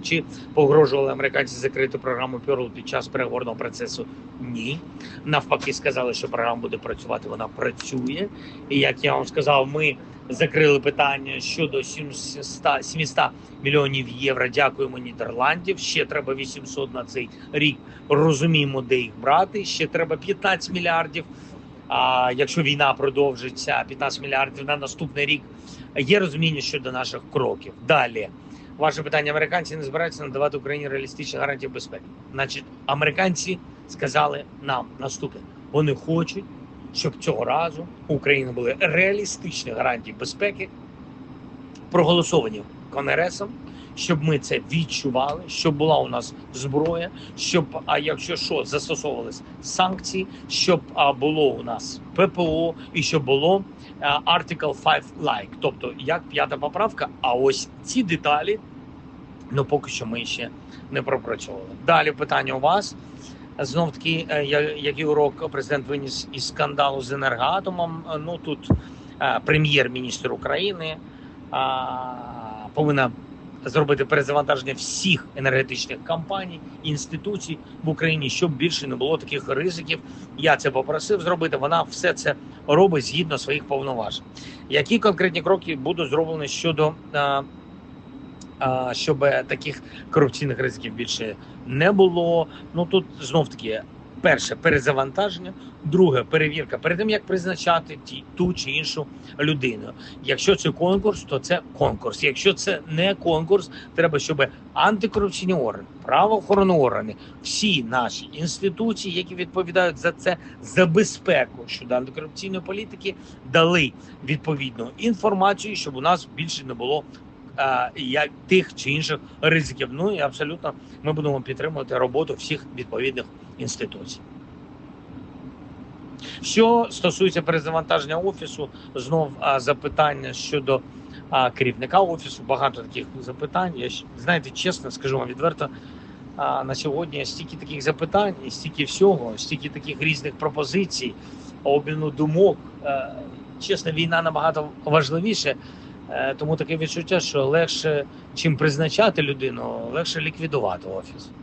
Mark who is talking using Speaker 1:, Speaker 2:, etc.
Speaker 1: Чи погрожували американці закрити програму Перл під час переговорного процесу? Ні. Навпаки, сказали, що програма буде працювати. Вона працює. І як я вам сказав, ми закрили питання щодо 700, 700 мільйонів євро. Дякуємо Нідерландів. Ще треба 800 на цей рік. Розуміємо, де їх брати. Ще треба 15 мільярдів. А якщо війна продовжиться, 15 мільярдів на наступний рік. Є розуміння щодо наших кроків. Далі ваше питання: американці не збираються надавати Україні реалістичні гарантії безпеки. Значить, американці сказали нам наступне: вони хочуть, щоб цього разу у України були реалістичні гарантії безпеки, проголосовані конгресом. Щоб ми це відчували, щоб була у нас зброя, щоб а якщо що застосовувались санкції, щоб а, було у нас ППО і щоб було а, Article 5 like, тобто як п'ята поправка. А ось ці деталі, ну поки що ми ще не пропрацьовували. Далі питання у вас. Знов таки, е, який урок президент виніс із скандалу з енергоатомом. Е, Ну тут е, прем'єр-міністр України повинна зробити перезавантаження всіх енергетичних компаній, інституцій в Україні, щоб більше не було таких ризиків. Я це попросив зробити. Вона все це робить згідно своїх повноважень. Які конкретні кроки будуть зроблені щодо щоб таких корупційних ризиків більше не було? Ну тут знов таки. Перше перезавантаження, друге перевірка перед тим як призначати ті ту чи іншу людину. Якщо це конкурс, то це конкурс. Якщо це не конкурс, треба, щоб антикорупційні органи, правоохоронні органи, всі наші інституції, які відповідають за це за безпеку щодо антикорупційної політики, дали відповідну інформацію, щоб у нас більше не було. Як тих чи інших ризиків, ну і абсолютно ми будемо підтримувати роботу всіх відповідних інституцій. Що стосується перезавантаження офісу, знов запитання щодо керівника офісу. Багато таких запитань. Я знаєте, чесно скажу вам відверто. На сьогодні стільки таких запитань, стільки всього, стільки таких різних пропозицій, обміну думок. Е, Чесно, війна набагато важливіше, тому таке відчуття, що легше, чим призначати людину, легше ліквідувати офіс.